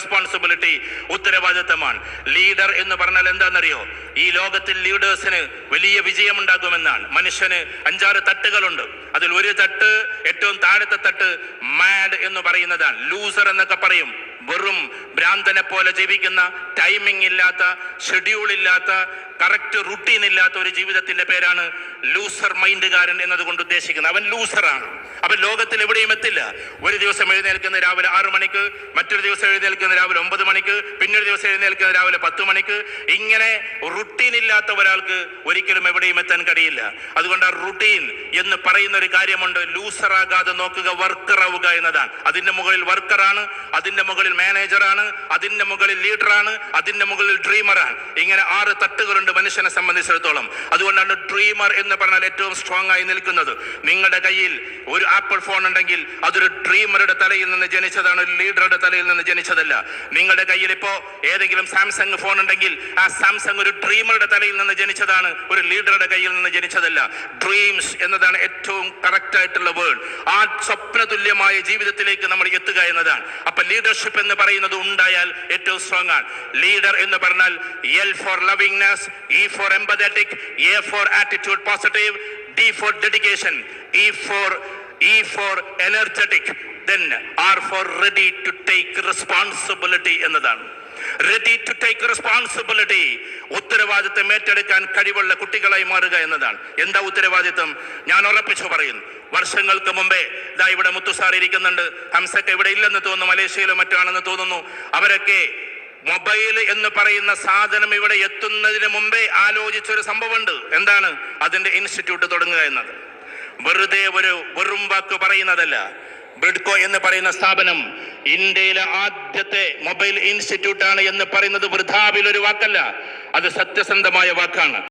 Responsibility ഉത്തരവാദിത്തമാണ്. Leader എന്ന് പറഞ്ഞാൽ എന്താണെന്നറിയോ? ഈ ലോകത്തിൽ ലീഡേഴ്സിന് വലിയ വിജയമുണ്ടാകുമെന്നാണ്. മനുഷ്യന് അഞ്ചാറ് തട്ടുകളുണ്ട്. അതിൽ ഒരു തട്ട് ഏറ്റവും താഴത്തെ തട്ട് മാഡ് എന്ന് പറയുന്നതാണ്. ലൂസർ എന്നൊക്കെ പറയും. വെറും ഭ്രാന്തനെ പോലെ ജീവിക്കുന്ന ടൈമിംഗ് ഇല്ലാത്ത ഷെഡ്യൂൾ ഇല്ലാത്ത കറക്റ്റ് റുട്ടീൻ ഇല്ലാത്ത ഒരു ജീവിതത്തിന്റെ പേരാണ് ലൂസർ മൈൻഡുകാരൻ എന്നതുകൊണ്ട് ഉദ്ദേശിക്കുന്നത്. അവൻ ലൂസറാണ് അവൻ ലോകത്തിൽ എവിടെയും എത്തില്ല. ഒരു ദിവസം എഴുന്നേൽക്കുന്ന രാവിലെ ആറ് മണിക്ക് മറ്റൊരു ദിവസം എഴുന്നേൽക്കുന്ന രാവിലെ ഒമ്പത് മണിക്ക് പിന്നൊരു ദിവസം എഴുന്നേൽക്കുന്ന രാവിലെ പത്ത് മണിക്ക്. ഇങ്ങനെ റുട്ടീൻ ഇല്ലാത്ത ഒരാൾക്ക് ഒരിക്കലും എവിടെയും എത്താൻ കഴിയില്ല. അതുകൊണ്ട് ആ റുട്ടീൻ എന്ന് പറയുന്ന ഒരു കാര്യമുണ്ട് ലൂസറാകാതെ നോക്കുക വർക്കർ ആവുക എന്നതാണ്. അതിന്റെ മുകളിൽ വർക്കറാണ് അതിന്റെ മുകളിൽ മാനേജറാണ് അതിന്റെ മുകളിൽ ലീഡറാണ് അതിന്റെ മുകളിൽ ഡ്രീമറാണ് ഇങ്ങനെ ആറ് തട്ടുകളുണ്ട് മനുഷ്യനെ സംബന്ധിച്ചിടത്തോളം. അതുകൊണ്ടാണ് ഡ്രീമർ എന്ന് പറഞ്ഞാൽ ഏറ്റവും സ്ട്രോങ് ആയി നിൽക്കുന്നത്. നിങ്ങളുടെ കയ്യിൽ ഒരു ആപ്പിൾ ഫോൺ ഉണ്ടെങ്കിൽ അതൊരു ഡ്രീമറുടെ തലയിൽ നിന്ന് ജനിച്ചതാണ് ഒരു ലീഡറുടെ തലയിൽ നിന്ന് ജനിച്ചതല്ല. നിങ്ങളുടെ കയ്യിൽ ഇപ്പോ ഏതെങ്കിലും സാംസങ് ഫോൺ ഉണ്ടെങ്കിൽ ആ സാംസങ് ഒരു ഡ്രീമറുടെ തലയിൽ നിന്ന് ജനിച്ചതാണ് ഒരു ലീഡറുടെ കയ്യിൽ നിന്ന് ജനിച്ചതല്ല. ഡ്രീംസ് എന്നതാണ് ഏറ്റവും കറക്റ്റ് ആയിട്ടുള്ള വേൾഡ് ആ സ്വപ്നതുല്യമായ ജീവിതത്തിലേക്ക് നമ്മൾ എത്തുക എന്നതാണ്. അപ്പൊ ലീഡർഷിപ്പ് എന്ന് പറയുന്നത് ഉണ്ടായാൽ ഏറ്റവും സ്ട്രോങ് ആണ്. ലീഡർ എന്ന് പറഞ്ഞാൽ L for lovingness E for empathetic A for attitude positive D for dedication E for E for energetic then R for ready to take responsibility എന്നതാണ്. റെഡി ടു ടേക്ക് റെസ്പോൺസിബിലിറ്റി ഉത്തരവാദിത്തം ഏറ്റെടുക്കാൻ കഴിവുള്ള കുട്ടികളായി മാറുക എന്നതാണ്. എന്താ ഉത്തരവാദിത്തം? ഞാൻ ഉറപ്പിച്ചു പറയുന്നു. വർഷങ്ങൾക്ക് മുമ്പേ ഇതാ ഇവിടെ മുത്തുസാർ ഇരിക്കുന്നുണ്ട്. ഹംസക്ക് ഇവിടെ ഇല്ലെന്ന് തോന്നുന്നു. മലേഷ്യയിലോ മറ്റാണെന്ന് തോന്നുന്നു. അവരൊക്കെ മൊബൈൽ എന്ന് പറയുന്ന സാധനം ഇവിടെ എത്തുന്നതിന് മുമ്പേ ആലോചിച്ചൊരു സംഭവമുണ്ട്. എന്താണ്? അതിന്റെ ഇൻസ്റ്റിറ്റ്യൂട്ട് തുടങ്ങുക എന്നത്. വെറുതെ ഒരു വെറും വാക്ക് പറയുന്നതല്ല. ബ്രിഡ്കോ എന്ന് പറയുന്ന സ്ഥാപനം ഇന്ത്യയിലെ ആദ്യത്തെ മൊബൈൽ ഇൻസ്റ്റിറ്റ്യൂട്ടാണ് എന്ന് പറയുന്നത് വൃഥാവിൽ ഒരു വാക്കല്ല. അത് സത്യസന്ധമായ വാക്കാണ്.